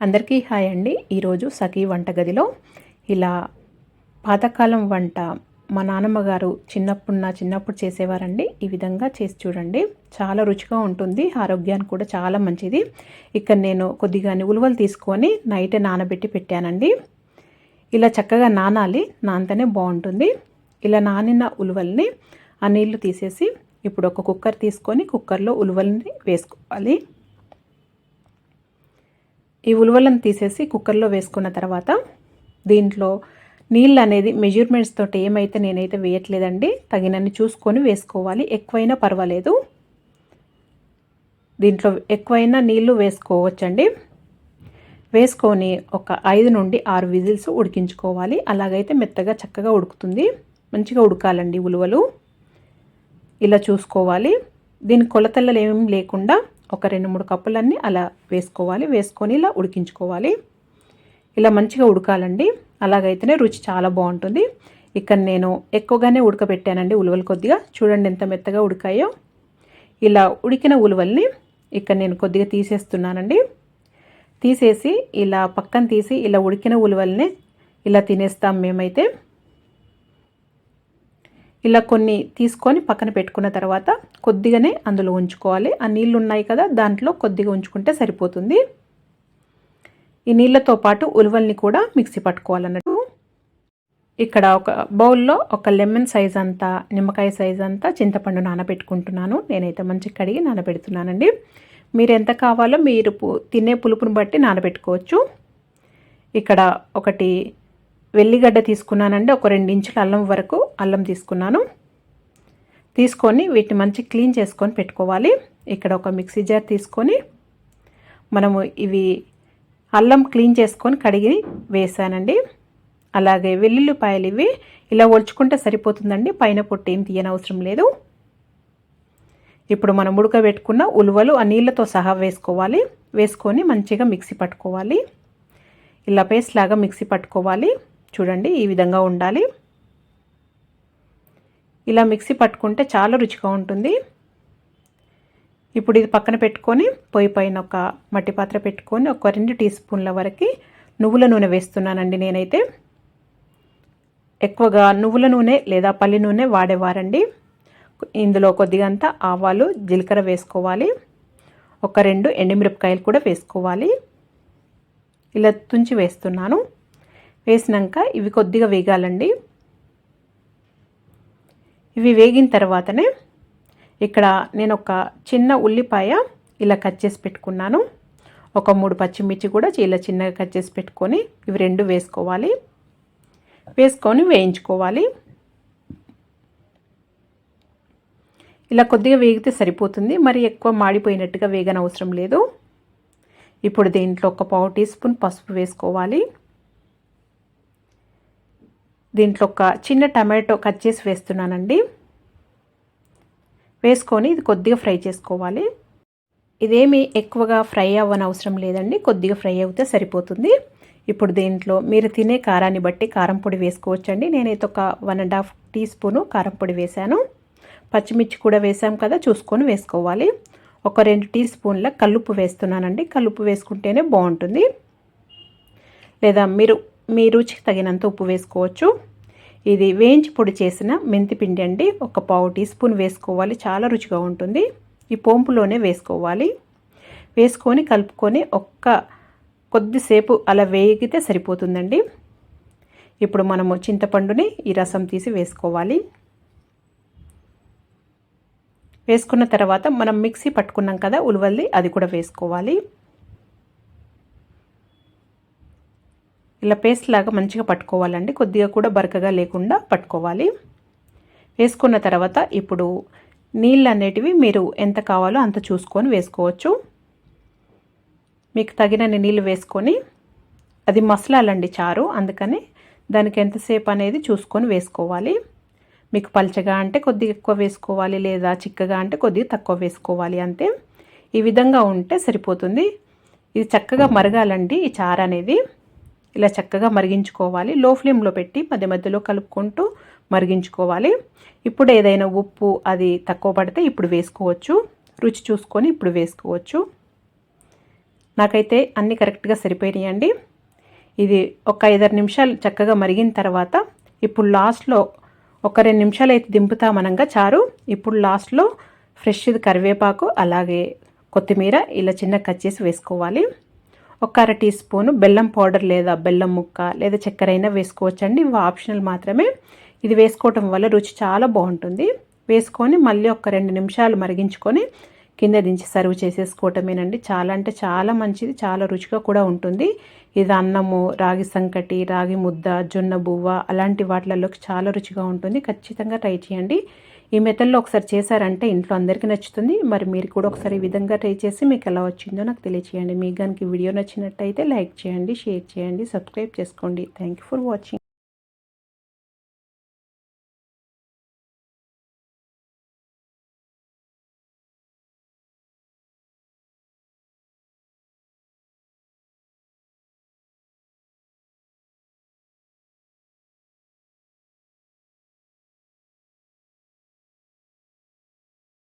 అందరికీ హాయ్ అండి. ఈరోజు సఖీ వంటగదిలో ఇలా పాతకాలం వంట మా నాన్నమ్మ గారు చిన్నప్పుడు నా చిన్నప్పుడు చేసేవారండి. ఈ విధంగా చేసి చూడండి. చాలా రుచిగా ఉంటుంది. ఆరోగ్యానికి కూడా చాలా మంచిది. ఇక్కడ నేను కొద్దిగా ఉలువలు తీసుకొని నైటే నానబెట్టి పెట్టానండి. ఇలా చక్కగా నానాలి. నానితేనే బాగుంటుంది. ఇలా నానిన ఉలువల్ని ఆ నీళ్ళు తీసేసి ఇప్పుడు ఒక కుక్కర్ తీసుకొని కుక్కర్లో ఉలువల్ని వేసుకోవాలి. ఈ ఉలువలను తీసేసి కుక్కర్లో వేసుకున్న తర్వాత దీంట్లో నీళ్ళు అనేది మెజర్మెంట్స్ తోటి ఏమైతే నేనైతే వేయట్లేదండి తగినన్ని చూసుకొని వేసుకోవాలి. ఎక్కువైనా పర్వాలేదు. దీంట్లో ఎక్కువైనా నీళ్ళు వేసుకోవచ్చండి. వేసుకొని ఒక ఐదు నుండి ఆరు విజిల్స్ ఉడికించుకోవాలి. అలాగైతే మెత్తగా చక్కగా ఉడుకుతుంది. మంచిగా ఉడకాలండి ఉలువలు. ఇలా చూసుకోవాలి. దీని కొలతలలో ఏమీ లేకుండా ఒక రెండు మూడు కప్పులన్నీ అలా వేసుకోవాలి. వేసుకొని ఇలా ఉడికించుకోవాలి. ఇలా మంచిగా ఉడకాలండి. అలాగైతేనే రుచి చాలా బాగుంటుంది. ఇక్కడ నేను ఎక్కువగానే ఉడకబెట్టానండి ఉలువలు కొద్దిగా. చూడండి ఎంత మెత్తగా ఉడికాయో. ఇలా ఉడికిన ఉలువల్ని ఇక్కడ నేను కొద్దిగా తీసేస్తున్నానండి. తీసేసి ఇలా పక్కన తీసి ఇలా ఉడికిన ఉలువల్ని ఇలా తినేస్తాం మేమైతే. ఇలా కొన్ని తీసుకొని పక్కన పెట్టుకున్న తర్వాత కొద్దిగానే అందులో ఉంచుకోవాలి. ఆ నీళ్ళు ఉన్నాయి కదా దాంట్లో కొద్దిగా ఉంచుకుంటే సరిపోతుంది. ఈ నీళ్ళతో పాటు ఉలువల్ని కూడా మిక్సీ పట్టుకోవాలన్నట్టు. ఇక్కడ ఒక బౌల్లో ఒక లెమన్ సైజ్ అంతా నిమ్మకాయ సైజ్ అంతా చింతపండు నానబెట్టుకుంటున్నాను. నేనైతే మంచి కడిగి నానబెడుతున్నానండి. మీరు ఎంత కావాలో మీరు తినే పులుపుని బట్టి నానబెట్టుకోవచ్చు. ఇక్కడ ఒకటి వెల్లిగడ్డ తీసుకున్నానండి. ఒక రెండు ఇంచుల అల్లం వరకు అల్లం తీసుకున్నాను. తీసుకొని వీటిని మంచి క్లీన్ చేసుకొని పెట్టుకోవాలి. ఇక్కడ ఒక మిక్సీ జార్ తీసుకొని మనము ఇవి అల్లం క్లీన్ చేసుకొని కడిగి వేసానండి. అలాగే వెల్లుల్లిపాయలు ఇవి ఇలా ఒలుచుకుంటే సరిపోతుందండి. పైన పొట్టు ఏం తీయనవసరం లేదు. ఇప్పుడు మనం ఉడకబెట్టుకున్న ఉలువలు ఆ నీళ్ళతో సహా వేసుకోవాలి. వేసుకొని మంచిగా మిక్సీ పట్టుకోవాలి. ఇలా పేస్ట్ లాగా మిక్సీ పట్టుకోవాలి. చూడండి ఈ విధంగా ఉండాలి. ఇలా మిక్సీ పట్టుకుంటే చాలా రుచిగా ఉంటుంది. ఇప్పుడు ఇది పక్కన పెట్టుకొని పొయ్యి పైన ఒక మట్టి పాత్ర పెట్టుకొని ఒక రెండు టీ స్పూన్ల వరకు నువ్వుల నూనె వేస్తున్నానండి నేనైతే. ఎక్కువగా నువ్వుల నూనె లేదా పల్లి నూనె వాడేవారండి. ఇందులో కొద్దిగంత ఆవాలు జీలకర్ర వేసుకోవాలి. ఒక రెండు ఎండుమిరపకాయలు కూడా వేసుకోవాలి. ఇలా తుంచి వేస్తున్నాను. వేసినాక ఇవి కొద్దిగా వేగాలండి. ఇవి వేగిన తర్వాతనే ఇక్కడ నేను ఒక చిన్న ఉల్లిపాయ ఇలా కట్ చేసి పెట్టుకున్నాను. ఒక మూడు పచ్చిమిర్చి కూడా ఇలా చిన్నగా కట్ చేసి పెట్టుకొని ఇవి రెండు వేసుకోవాలి. వేసుకొని వేయించుకోవాలి. ఇలా కొద్దిగా వేగితే సరిపోతుంది. మరి ఎక్కువ మాడిపోయినట్టుగా వేగనవసరం లేదు. ఇప్పుడు దీంట్లో ఒక పావు టీ స్పూన్ పసుపు వేసుకోవాలి. దీంట్లో ఒక చిన్న టమాటో కట్ చేసి వేస్తున్నానండి. వేసుకొని ఇది కొద్దిగా ఫ్రై చేసుకోవాలి. ఇదేమి ఎక్కువగా ఫ్రై అవ్వని అవసరం లేదండి. కొద్దిగా ఫ్రై అవుతే సరిపోతుంది. ఇప్పుడు దీంట్లో మీరు తినే కారాన్ని బట్టి కారం పొడి వేసుకోవచ్చండి. నేనైతే ఒక one and half teaspoon కారం పొడి వేశాను. పచ్చిమిర్చి కూడా వేసాం కదా చూసుకొని వేసుకోవాలి. ఒక రెండు టీ స్పూన్ల కల్లుప్పు వేస్తున్నానండి. కల్లుప్పు వేసుకుంటేనే బాగుంటుంది. లేదా మీరు మీ రుచికి తగినంత ఉప్పు వేసుకోవచ్చు. ఇది వేయించి పొడి చేసిన మెంతిపిండి అండి. ఒక పావు టీ స్పూన్ వేసుకోవాలి. చాలా రుచిగా ఉంటుంది. ఈ పోంపులోనే వేసుకోవాలి. వేసుకొని కలుపుకొని ఒక్క కొద్దిసేపు అలా వేగితే సరిపోతుందండి. ఇప్పుడు మనము చింతపండుని ఈ రసం తీసి వేసుకోవాలి. వేసుకున్న తర్వాత మనం మిక్సీ పట్టుకున్నాం కదా ఉలవల్లి అది కూడా వేసుకోవాలి. ఇలా పేస్ట్ లాగా మంచిగా పట్టుకోవాలండి. కొద్దిగా కూడా బరకగా లేకుండా పట్టుకోవాలి. వేసుకున్న తర్వాత ఇప్పుడు నీళ్ళు అనేటివి మీరు ఎంత కావాలో అంత చూసుకొని వేసుకోవచ్చు. మీకు తగినన్ని నీళ్ళు వేసుకొని అది మసలాలండి చారు అందుకని దానికి ఎంతసేపు అనేది చూసుకొని వేసుకోవాలి. మీకు పల్చగా అంటే కొద్దిగా ఎక్కువ వేసుకోవాలి లేదా చిక్కగా అంటే కొద్దిగా తక్కువ వేసుకోవాలి అంతే. ఈ విధంగా ఉంటే సరిపోతుంది. ఇది చక్కగా మరగాలండి ఈ చారు అనేది. ఇలా చక్కగా మరిగించుకోవాలి. లో ఫ్లేమ్లో పెట్టి మధ్య మధ్యలో కలుపుకుంటూ మరిగించుకోవాలి. ఇప్పుడు ఏదైనా ఉప్పు అది తక్కువ పడితే ఇప్పుడు వేసుకోవచ్చు. రుచి చూసుకొని ఇప్పుడు వేసుకోవచ్చు. నాకైతే అన్నీ కరెక్ట్గా సరిపోయినాయండి. ఇది ఒక ఐదారు నిమిషాలు చక్కగా మరిగిన తర్వాత ఇప్పుడు లాస్ట్లో ఒక రెండు నిమిషాలు అయితే దింపుతామనగా చారు. ఇప్పుడు లాస్ట్లో ఫ్రెష్ కరివేపాకు అలాగే కొత్తిమీర ఇలా చిన్న కట్ చేసి వేసుకోవాలి. ఒక అర టీ స్పూను బెల్లం పౌడర్ లేదా బెల్లం ముక్క లేదా చక్కెర అయినా వేసుకోవచ్చండి. ఇవి ఆప్షనల్ మాత్రమే. ఇది వేసుకోవటం వల్ల రుచి చాలా బాగుంటుంది. వేసుకొని మళ్ళీ ఒక రెండు నిమిషాలు మరిగించుకొని కింద దించి సర్వ్ చేసేసుకోవటమేనండి. చాలా అంటే చాలా మంచిది చాలా రుచిగా కూడా ఉంటుంది. ఇది అన్నము రాగి సంకటి రాగి ముద్ద జొన్న బువ్వ అలాంటి వాటిలలోకి చాలా రుచిగా ఉంటుంది. ఖచ్చితంగా ట్రై చేయండి. ఈ మెథడ్లో ఒకసారి చేశారంటే ఇంట్లో అందరికీ నచ్చుతుంది. మరి మీరు కూడా ఒకసారి ఈ విధంగా ట్రై చేసి మీకు ఎలా వచ్చిందో నాకు తెలియచేయండి. మీకు కనుక వీడియో నచ్చినట్టయితే లైక్ చేయండి షేర్ చేయండి సబ్స్క్రైబ్ చేసుకోండి. Thank for watching